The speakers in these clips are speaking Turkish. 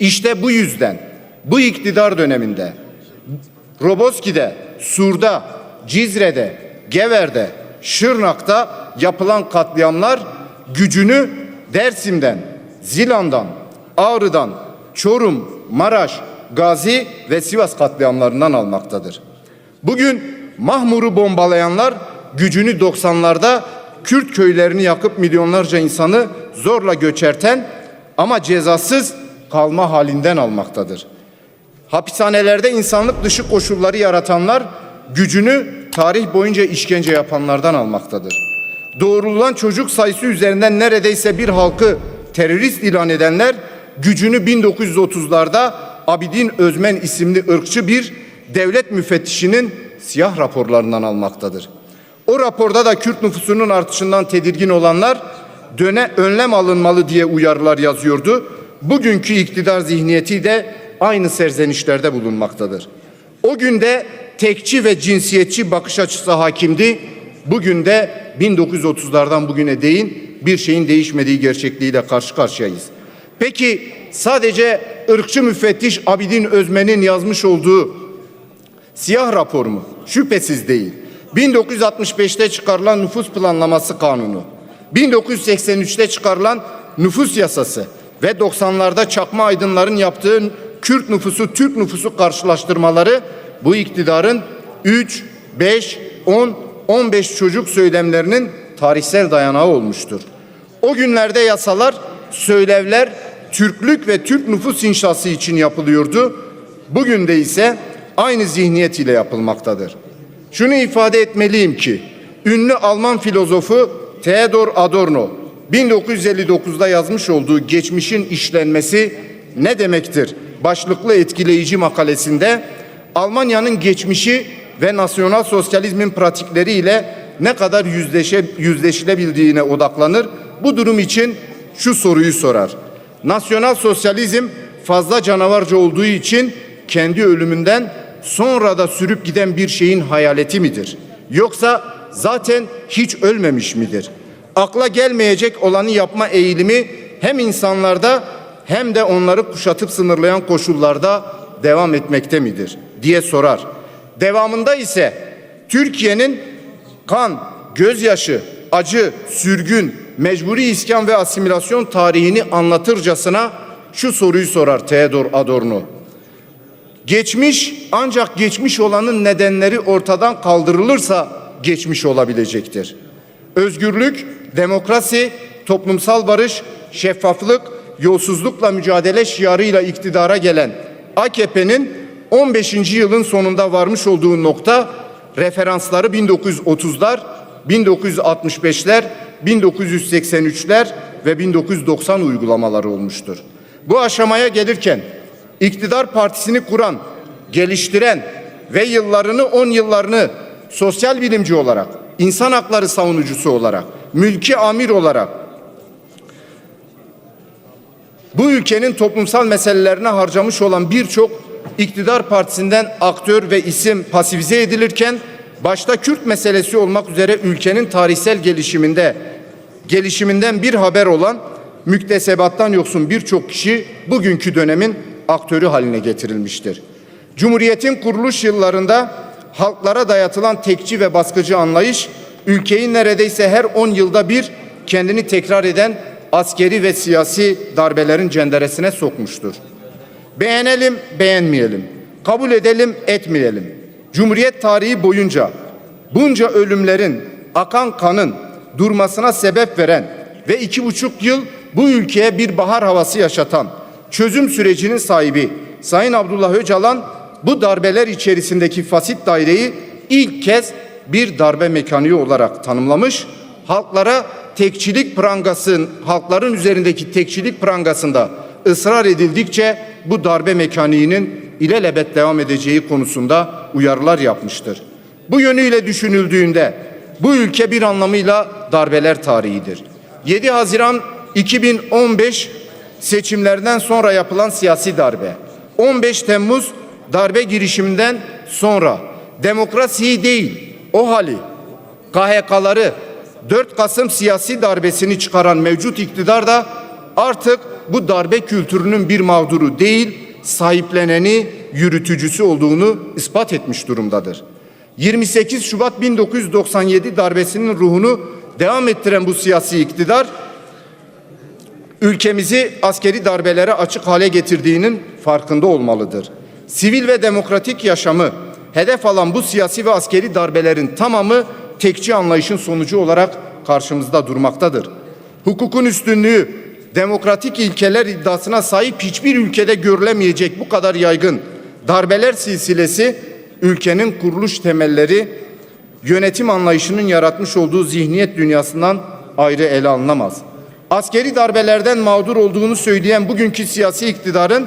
İşte bu yüzden bu iktidar döneminde Roboski'de, Sur'da, Cizre'de, Gever'de, Şırnak'ta yapılan katliamlar gücünü Dersim'den, Zilan'dan, Ağrı'dan, Çorum, Maraş, Gazi ve Sivas katliamlarından almaktadır. Bugün Mahmur'u bombalayanlar gücünü 90'larda Kürt köylerini yakıp milyonlarca insanı zorla göçerten ama cezasız kalma halinden almaktadır. Hapishanelerde insanlık dışı koşulları yaratanlar gücünü tarih boyunca işkence yapanlardan almaktadır. Doğrulan çocuk sayısı üzerinden neredeyse bir halkı terörist ilan edenler gücünü 1930'larda Abidin Özmen isimli ırkçı bir devlet müfettişinin siyah raporlarından almaktadır. O raporda da Kürt nüfusunun artışından tedirgin olanlar döne önlem alınmalı diye uyarılar yazıyordu. Bugünkü iktidar zihniyeti de aynı serzenişlerde bulunmaktadır. O günde tekçi ve cinsiyetçi bakış açısı hakimdi. Bugün de 1930'lardan bugüne değin bir şeyin değişmediği gerçekliğiyle karşı karşıyayız. Peki sadece ırkçı müfettiş Abidin Özmen'in yazmış olduğu siyah rapor mu? Şüphesiz değil. 1965'te çıkarılan nüfus planlaması kanunu, 1983'te çıkarılan nüfus yasası ve 90'larda çakma aydınların yaptığı Kürt nüfusu Türk nüfusu karşılaştırmaları bu iktidarın 3, 5, 10, 15 çocuk söylemlerinin tarihsel dayanağı olmuştur. O günlerde yasalar, söylevler Türklük ve Türk nüfus inşası için yapılıyordu. Bugün de ise aynı zihniyet ile yapılmaktadır. Şunu ifade etmeliyim ki ünlü Alman filozofu Theodor Adorno 1959'da yazmış olduğu geçmişin işlenmesi ne demektir? Başlıklı etkileyici makalesinde Almanya'nın geçmişi ve nasyonal sosyalizmin pratikleriyle ne kadar yüzleşe, yüzleşilebildiğine odaklanır. Bu durum için şu soruyu sorar. Nasyonal sosyalizm fazla canavarca olduğu için kendi ölümünden sonra da sürüp giden bir şeyin hayaleti midir? Yoksa zaten hiç ölmemiş midir? Akla gelmeyecek olanı yapma eğilimi hem insanlarda hem de onları kuşatıp sınırlayan koşullarda devam etmekte midir diye sorar. Devamında ise Türkiye'nin kan, gözyaşı, acı, sürgün, mecburi iskan ve asimilasyon tarihini anlatırcasına şu soruyu sorar Theodor Adorno. Geçmiş ancak geçmiş olanın nedenleri ortadan kaldırılırsa geçmiş olabilecektir. Özgürlük, demokrasi, toplumsal barış, şeffaflık, yolsuzlukla mücadele şiarıyla iktidara gelen AKP'nin 15. yılın sonunda varmış olduğu nokta referansları 1930'lar, 1965'ler, 1983'ler ve 1990 uygulamaları olmuştur. Bu aşamaya gelirken iktidar partisini kuran, geliştiren ve yıllarını 10 yıllarını sosyal bilimci olarak, insan hakları savunucusu olarak, mülki amir olarak bu ülkenin toplumsal meselelerine harcamış olan birçok iktidar partisinden aktör ve isim pasifize edilirken başta Kürt meselesi olmak üzere ülkenin tarihsel gelişiminde gelişiminden bir haber olan müktesebattan yoksun birçok kişi bugünkü dönemin aktörü haline getirilmiştir. Cumhuriyetin kuruluş yıllarında halklara dayatılan tekçi ve baskıcı anlayış ülkeyi neredeyse her 10 yılda bir kendini tekrar eden askeri ve siyasi darbelerin cenderesine sokmuştur. Beğenelim, beğenmeyelim. Kabul edelim, etmeyelim. Cumhuriyet tarihi boyunca bunca ölümlerin, akan kanın durmasına sebep veren ve iki buçuk yıl bu ülkeye bir bahar havası yaşatan çözüm sürecinin sahibi Sayın Abdullah Öcalan bu darbeler içerisindeki fasit daireyi ilk kez bir darbe mekaniği olarak tanımlamış. Halklara tekçilik prangasın, halkların üzerindeki tekçilik prangasında ısrar edildikçe bu darbe mekaniğinin ilelebet devam edeceği konusunda uyarılar yapmıştır. Bu yönüyle düşünüldüğünde bu ülke bir anlamıyla darbeler tarihidir. 7 Haziran 2015 seçimlerden sonra yapılan siyasi darbe, 15 Temmuz darbe girişiminden sonra demokrasiyi değil hali KHK'ları 4 Kasım siyasi darbesini çıkaran mevcut iktidar da artık bu darbe kültürünün bir mağduru değil, sahipleneni, yürütücüsü olduğunu ispat etmiş durumdadır. 28 Şubat 1997 darbesinin ruhunu devam ettiren bu siyasi iktidar ülkemizi askeri darbelere açık hale getirdiğinin farkında olmalıdır. Sivil ve demokratik yaşamı hedef alan bu siyasi ve askeri darbelerin tamamı tekçi anlayışın sonucu olarak karşımızda durmaktadır. Hukukun üstünlüğü, demokratik ilkeler iddiasına sahip hiçbir ülkede görülemeyecek bu kadar yaygın darbeler silsilesi ülkenin kuruluş temelleri yönetim anlayışının yaratmış olduğu zihniyet dünyasından ayrı ele alınamaz. Askeri darbelerden mağdur olduğunu söyleyen bugünkü siyasi iktidarın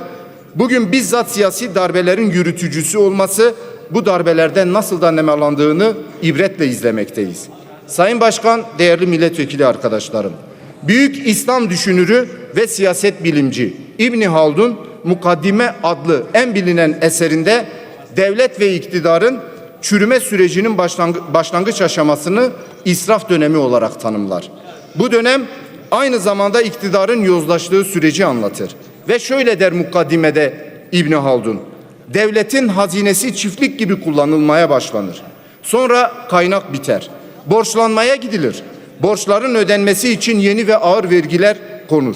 bugün bizzat siyasi darbelerin yürütücüsü olması bu darbelerden nasıl da nemalandığını ibretle izlemekteyiz. Sayın Başkan, değerli milletvekili arkadaşlarım, büyük İslam düşünürü ve siyaset bilimci İbni Haldun Mukaddime adlı en bilinen eserinde devlet ve iktidarın çürüme sürecinin başlangı- başlangıç aşamasını israf dönemi olarak tanımlar. Bu dönem aynı zamanda iktidarın yozlaştığı süreci anlatır. Ve şöyle der mukaddimede İbni Haldun. Devletin hazinesi çiftlik gibi kullanılmaya başlanır. Sonra kaynak biter. Borçlanmaya gidilir. Borçların ödenmesi için yeni ve ağır vergiler konur.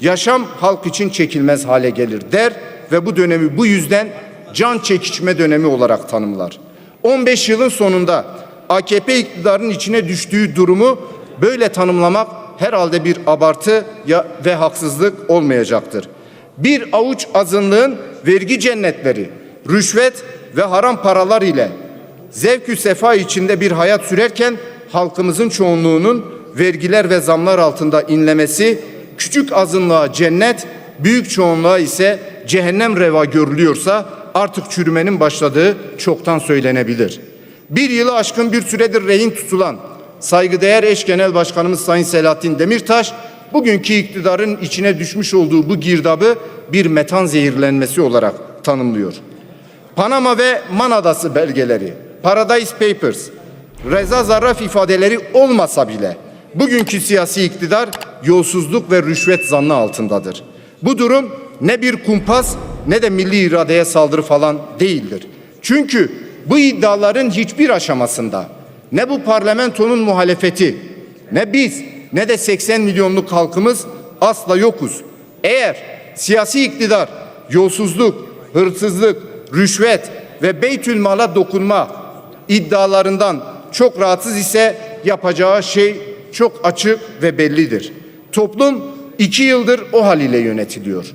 Yaşam halk için çekilmez hale gelir der ve bu dönemi bu yüzden can çekişme dönemi olarak tanımlar. 15 yılın sonunda AKP iktidarının içine düştüğü durumu böyle tanımlamak herhalde bir abartı ya ve haksızlık olmayacaktır. Bir avuç azınlığın vergi cennetleri, rüşvet ve haram paralar ile zevkü sefa içinde bir hayat sürerken halkımızın çoğunluğunun vergiler ve zamlar altında inlemesi küçük azınlığa cennet, büyük çoğunluğa ise cehennem reva görülüyorsa artık çürümenin başladığı çoktan söylenebilir. Bir yılı aşkın bir süredir rehin tutulan saygıdeğer eş genel başkanımız Sayın Selahattin Demirtaş bugünkü iktidarın içine düşmüş olduğu bu girdabı bir metan zehirlenmesi olarak tanımlıyor. Panama ve Man Adası belgeleri, Paradise Papers, Reza Zarraf ifadeleri olmasa bile bugünkü siyasi iktidar yolsuzluk ve rüşvet zannı altındadır. Bu durum ne bir kumpas ne de milli iradeye saldırı falan değildir. Çünkü bu iddiaların hiçbir aşamasında ne bu parlamentonun muhalefeti ne biz ne de 80 milyonluk halkımız asla yokuz. Eğer siyasi iktidar yolsuzluk, hırsızlık, rüşvet ve beytülmala dokunma iddialarından çok rahatsız ise yapacağı şey çok açık ve bellidir. Toplum iki yıldır o haliyle yönetiliyor.